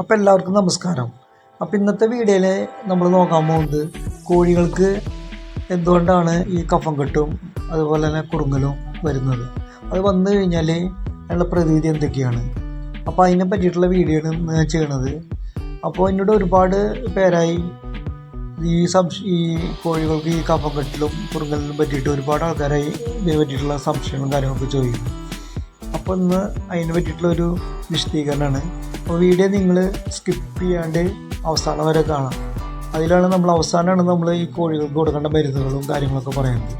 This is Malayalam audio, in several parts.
അപ്പോൾ എല്ലാവർക്കും നമസ്കാരം. അപ്പോൾ ഇന്നത്തെ വീഡിയോയിൽ നമ്മൾ നോക്കാൻ പോകുന്നത് കോഴികൾക്ക് എന്തുകൊണ്ടാണ് ഈ കഫം കെട്ടും അതുപോലെ തന്നെ കുറുങ്ങലും വരുന്നത്. അത് വന്നു കഴിഞ്ഞാൽ അതിനുള്ള പ്രതീതി എന്തൊക്കെയാണ്? അപ്പോൾ അതിനെ പറ്റിയിട്ടുള്ള വീഡിയോ ചെയ്യണത്. അപ്പോൾ എന്നോട് ഒരുപാട് പേരായി ഈ സംശ ഈ കോഴികൾക്ക് ഈ കഫം കെട്ടിലും കുറുങ്ങലിനും പറ്റിയിട്ട് ഒരുപാട് ആൾക്കാരായി ഇതിനെ പറ്റിയിട്ടുള്ള സംശയങ്ങളും കാര്യങ്ങളൊക്കെ ചോദിക്കും അപ്പോൾ ഇന്ന് അതിനെ പറ്റിയിട്ടുള്ള ഒരു വിശദീകരണമാണ് അപ്പോൾ വീഡിയോ നിങ്ങൾ സ്കിപ്പ് ചെയ്യാണ്ട് അവസാനം വരെ കാണാം. അതിലാണ് നമ്മൾ അവസാനമാണ് നമ്മൾ ഈ കോഴികൾക്ക് കൊടുക്കേണ്ട മരുന്നുകളും കാര്യങ്ങളൊക്കെ പറയുന്നത്.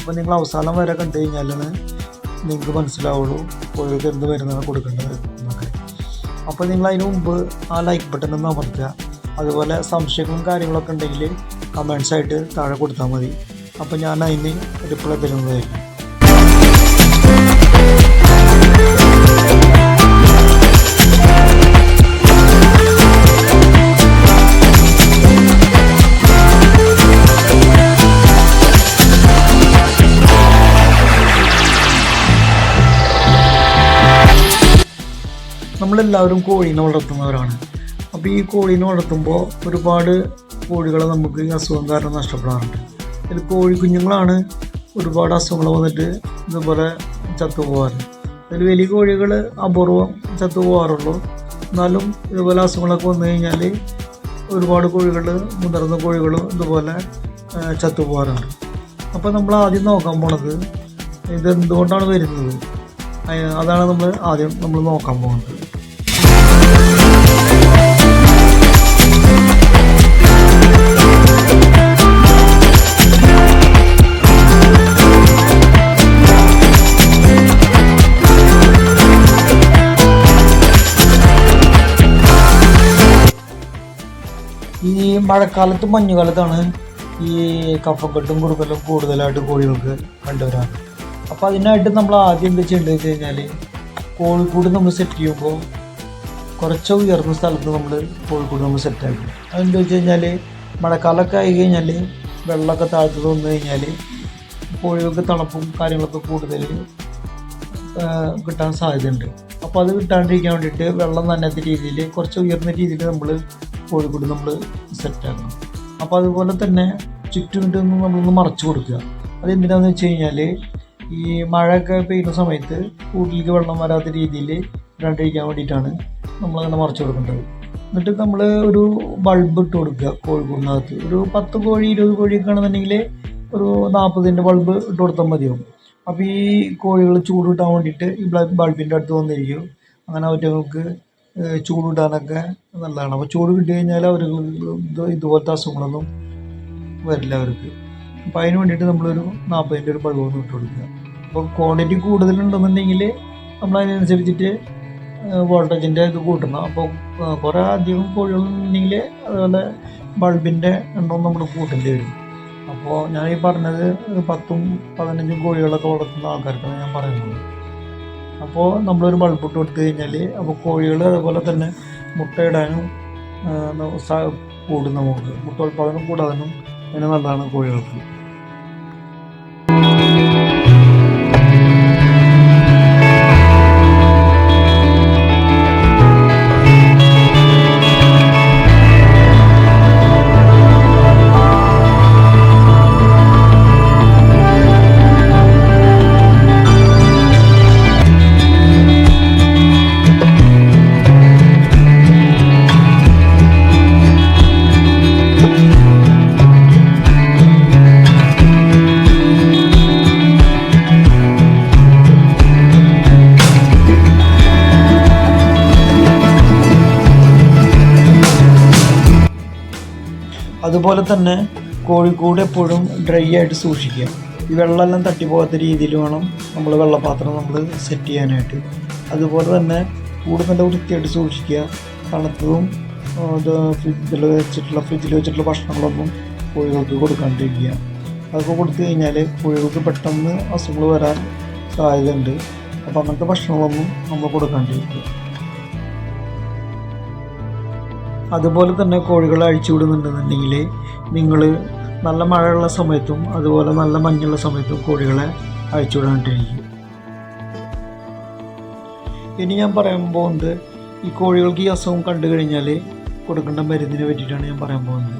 അപ്പോൾ നിങ്ങൾ അവസാനം വരെ കണ്ടു കഴിഞ്ഞാലാണ് നിങ്ങൾക്ക് മനസ്സിലാവുള്ളൂ കോഴികൾക്ക് എന്ത് മരുന്നാണ് കൊടുക്കേണ്ടത് എന്നൊക്കെ. അപ്പോൾ നിങ്ങൾ അതിന് മുമ്പ് ആ ലൈക്ക് ബട്ടൺ ഒന്ന് അമർത്തുക. അതുപോലെ സംശയങ്ങളും കാര്യങ്ങളൊക്കെ ഉണ്ടെങ്കിൽ കമൻസ് ആയിട്ട് താഴെ കൊടുത്താൽ മതി. അപ്പോൾ ഞാൻ അതിന് റിപ്ലൈ തരുന്നതായിരിക്കും. നമ്മളെല്ലാവരും കോഴീനെ വളർത്തുന്നവരാണ്. അപ്പോൾ ഈ കോഴീനെ വളർത്തുമ്പോൾ ഒരുപാട് കോഴികളെ നമുക്ക് അസുഖം കാരണം നഷ്ടപ്പെടാറുണ്ട്. ഇതിൽ കോഴി കുഞ്ഞുങ്ങളാണ് ഒരുപാട് അസുഖങ്ങൾ വന്നിട്ട് ഇതുപോലെ ചത്തുപോകാറ് അതിൽ വലിയ കോഴികൾ അപൂർവം ചത്തുപോകാറുള്ളൂ എന്നാലും ഇതുപോലെ അസുഖങ്ങളൊക്കെ വന്നു കഴിഞ്ഞാൽ ഒരുപാട് കോഴികൾ മുതിർന്ന കോഴികളും ഇതുപോലെ ചത്തുപോകാറുണ്ട് അപ്പോൾ നമ്മൾ ആദ്യം നോക്കാൻ പോണത് ഇതെന്തുകൊണ്ടാണ് വരുന്നത്? അതാണ് നമ്മൾ ആദ്യം നമ്മൾ നോക്കാൻ പോകുന്നത് ഈ മഴക്കാലത്തും മഞ്ഞുകാലത്താണ് ഈ കഫക്കെട്ടും കുറുക്കലും കൂടുതലായിട്ട് കോഴികൾക്ക് കണ്ടുവരാറ്. അപ്പോൾ അതിനായിട്ട് നമ്മൾ ആദ്യം എന്താ ചെയ്യേണ്ടത് വെച്ച് കഴിഞ്ഞാൽ കോഴിക്കൂട് നമ്മൾ സെറ്റ് ചെയ്യുമ്പോൾ കുറച്ച് ഉയർന്ന സ്ഥലത്ത് നമ്മൾ കോഴിക്കൂട് നമ്മൾ സെറ്റ് ആക്കും. അതെന്താ വെച്ച് കഴിഞ്ഞാൽ മഴക്കാലമൊക്കെ ആയി കഴിഞ്ഞാൽ വെള്ളമൊക്കെ താഴ്ത്തു വന്നു കഴിഞ്ഞാൽ കോഴികൾക്ക് തണുപ്പും കാര്യങ്ങളൊക്കെ കൂടുതൽ കിട്ടാൻ സാധ്യതയുണ്ട്. അപ്പോൾ അത് കിട്ടാണ്ടിരിക്കാൻ വേണ്ടിയിട്ട് വെള്ളം നനയാത്ത രീതിയിൽ കുറച്ച് ഉയർന്ന രീതിയിൽ നമ്മൾ കോഴിക്കൂട് നമ്മൾ സെറ്റാക്കണം. അപ്പോൾ അതുപോലെ തന്നെ ചുറ്റുമിട്ടൊന്നും നമ്മളൊന്ന് മറച്ചു കൊടുക്കുക. അതെന്തിനാന്ന് വെച്ച് കഴിഞ്ഞാൽ ഈ മഴയൊക്കെ പെയ്യുന്ന സമയത്ത് കൂട്ടിലേക്ക് വെള്ളം വരാത്ത രീതിയിൽ രണ്ടഴിക്കാൻ വേണ്ടിയിട്ടാണ് നമ്മളങ്ങനെ മറച്ചു കൊടുക്കേണ്ടത്. എന്നിട്ട് നമ്മൾ ഒരു ബൾബ് ഇട്ട് കൊടുക്കുക കോഴിക്കൂടിനകത്ത്. ഒരു പത്ത് കോഴി ഇരുപത് കോഴിയൊക്കെ ആണെന്നുണ്ടെങ്കിൽ ഒരു നാൽപ്പതിന്റെ ബൾബ് ഇട്ട് കൊടുത്താൽ മതിയാവും. അപ്പോൾ ഈ കോഴികൾ ചൂട് കിട്ടാൻ വേണ്ടിയിട്ട് ഈ ബൾബിന്റെ അടുത്ത് വന്നിരിക്കും. അങ്ങനെ അവറ്റകൾക്ക് ഏഹ് ചൂട് നല്ലതാണ്. അപ്പോൾ ചൂട് കിട്ടി കഴിഞ്ഞാൽ അവർ ഇത് ഇതുപോലത്തെ അസുഖങ്ങളൊന്നും വരില്ല അവർക്ക്. അപ്പോൾ അതിന് വേണ്ടിയിട്ട് നമ്മളൊരു നാൽപ്പതിന്റെ ഒരു ബൾബ് ഒന്ന് ഇട്ട് കൊടുക്കുക. അപ്പോൾ ക്വാണ്ടിറ്റി കൂടുതലുണ്ടെന്നുണ്ടെങ്കിൽ നമ്മൾ അതിനനുസരിച്ചിട്ട് വോൾട്ടേജിന്റെ ഇത് കൂട്ടണം. അപ്പോൾ കുറേ അധികം കോഴികളുണ്ടെങ്കിൽ അതുപോലെ ബൾബിന്റെ എണ്ണം നമ്മൾ കൂട്ടേണ്ടി വരും. അപ്പോൾ ഞാൻ ഈ പറഞ്ഞത് പത്തും പതിനഞ്ചും കോഴികളൊക്കെ വളർത്തുന്ന ആൾക്കാർക്കാണ് ഞാൻ പറയുന്നത്. അപ്പോൾ നമ്മളൊരു ബൾബ് കൊടുത്തു കഴിഞ്ഞാൽ അപ്പോൾ കോഴികൾ അതുപോലെ തന്നെ മുട്ടയിടാനും കൂടുന്ന നമുക്ക് മുട്ട ഉൽപ്പാദനം കൂടാനും അതിന് നല്ലതാണ് കോഴികൾക്ക്. അതുപോലെ തന്നെ കോഴിക്കൂട് എപ്പോഴും ഡ്രൈ ആയിട്ട് സൂക്ഷിക്കുക. ഈ വെള്ളമെല്ലാം തട്ടിപ്പോകാത്ത രീതിയിൽ വേണം നമ്മൾ വെള്ളപാത്രം നമ്മൾ സെറ്റ് ചെയ്യാനായിട്ട്. അതുപോലെ തന്നെ കൂട് നല്ല വൃത്തിയായിട്ട് സൂക്ഷിക്കുക. തണുത്തതും ഇത് ഫ്രിഡ്ജിൽ വെച്ചിട്ടുള്ള ഫ്രിഡ്ജിൽ വെച്ചിട്ടുള്ള ഭക്ഷണങ്ങളൊന്നും കോഴികൾക്ക് കൊടുക്കാണ്ടിരിക്കുക. അതൊക്കെ കൊടുത്തു കഴിഞ്ഞാൽ കോഴികൾക്ക് പെട്ടെന്ന് അസുഖങ്ങൾ വരാൻ സാധ്യതയുണ്ട്. അപ്പോൾ അങ്ങനത്തെ ഭക്ഷണങ്ങളൊന്നും നമ്മൾ കൊടുക്കാണ്ടിരിക്കുക. അതുപോലെ തന്നെ കോഴികളെ അഴിച്ചുവിടുന്നുണ്ടെന്നുണ്ടെങ്കിൽ നിങ്ങൾ നല്ല മഴയുള്ള സമയത്തും അതുപോലെ നല്ല മഞ്ഞുള്ള സമയത്തും കോഴികളെ അഴിച്ചുവിടാനായിട്ടിരിക്കും ഇനി ഞാൻ പറയാൻ പോകുന്നത് ഈ കോഴികൾക്ക് ഈ അസുഖം കണ്ടു കഴിഞ്ഞാൽ കൊടുക്കേണ്ട മരുന്നിനെ പറ്റിയിട്ടാണ് ഞാൻ പറയാൻ പോകുന്നത്.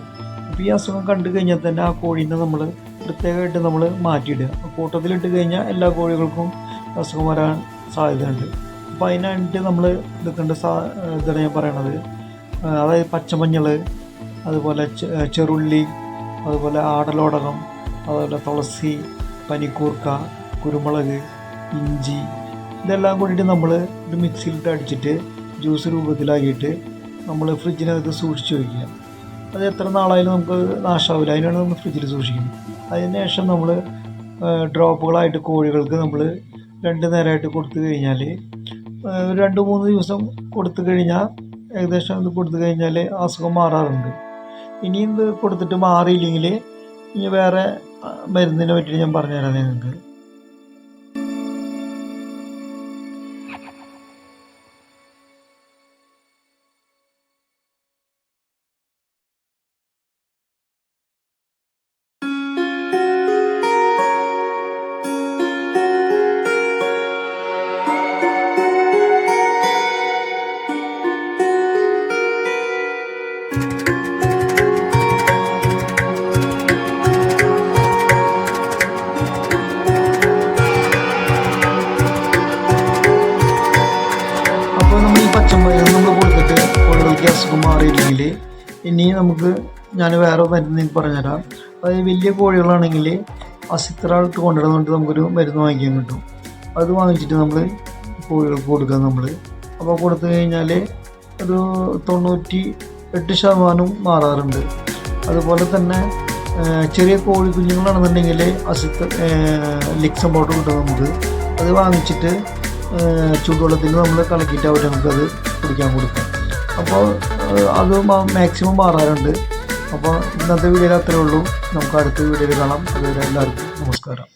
അപ്പോൾ ഈ അസുഖം കണ്ടു കഴിഞ്ഞാൽ തന്നെ ആ കോഴീനെ നമ്മൾ പ്രത്യേകമായിട്ട് നമ്മൾ മാറ്റിയിടുക. കൂട്ടത്തിലിട്ട് കഴിഞ്ഞാൽ എല്ലാ കോഴികൾക്കും അസുഖം വരാൻ സാധ്യതയുണ്ട്. അപ്പോൾ അതിനായിട്ട് നമ്മൾ എടുക്കേണ്ട സാ ഇതാണ് ഞാൻ പറയണത്. അതായത് പച്ചമഞ്ഞൾ അതുപോലെ ചെറുള്ളി അതുപോലെ ആടലോടകം അതുപോലെ തുളസി പനിക്കൂർക്ക കുരുമുളക് ഇഞ്ചി ഇതെല്ലാം കൂടിയിട്ട് നമ്മൾ ഒരു മിക്സിയിലിട്ട് അടിച്ചിട്ട് ജ്യൂസ് രൂപത്തിലാക്കിയിട്ട് നമ്മൾ ഫ്രിഡ്ജിനകത്ത് സൂക്ഷിച്ച് വയ്ക്കുക അത് എത്ര നാളായാലും നമുക്ക് നാശാവില്ല. അതിനാണ് നമ്മൾ ഫ്രിഡ്ജിൽ സൂക്ഷിക്കുന്നത് അതിന് ശേഷം നമ്മൾ ഡ്രോപ്പുകളായിട്ട് കോഴികൾക്ക് നമ്മൾ രണ്ട് നേരമായിട്ട് കൊടുത്തു കഴിഞ്ഞാൽ രണ്ട് മൂന്ന് ദിവസം കൊടുത്തു കഴിഞ്ഞാൽ ഏകദേശം ഇത് കൊടുത്തു കഴിഞ്ഞാൽ അസുഖം മാറാറുണ്ട്. ഇനി ഇത് കൊടുത്തിട്ട് മാറിയില്ലെങ്കിൽ ഇനി വേറെ മരുന്നിനെ പറ്റി ഞാൻ പറഞ്ഞുതരാം നിങ്ങൾക്ക് അസുഖം മാറിയില്ലെങ്കിൽ ഇനി നമുക്ക് ഞാൻ വേറെ മരുന്ന് പറഞ്ഞുതരാം. അതായത് വലിയ കോഴികളാണെങ്കിൽ അസിത്രായിട്ട് കൊണ്ടുവരുന്നതുകൊണ്ട് നമുക്കൊരു മരുന്ന് വാങ്ങിക്കാൻ കിട്ടും. അത് വാങ്ങിച്ചിട്ട് നമ്മൾ കോഴികൾക്ക് കൊടുക്കുക നമ്മൾ അപ്പോൾ കൊടുത്തു കഴിഞ്ഞാൽ ഒരു തൊണ്ണൂറ്റി എട്ട് ശതമാനം മാറാറുണ്ട്. അതുപോലെ തന്നെ ചെറിയ കോഴി കുഞ്ഞുങ്ങളാണെന്നുണ്ടെങ്കിൽ അസിത്ത് ലിക്സം പൗഡർ കിട്ടും നമുക്ക്. അത് വാങ്ങിച്ചിട്ട് ചൂടുവെള്ളത്തിൽ നമ്മൾ കലക്കിയിട്ട് അവർ നമുക്കത് കുടിക്കാൻ കൊടുക്കും. അപ്പോൾ അത് മാക്സിമം മാറാറുണ്ട് അപ്പോൾ ഇന്നത്തെ വീഡിയോയിൽ അത്രേ ഉള്ളൂ. നമുക്ക് അടുത്ത വീഡിയോയിൽ കാണാം. അതുവരെ എല്ലാവർക്കും നമസ്കാരം.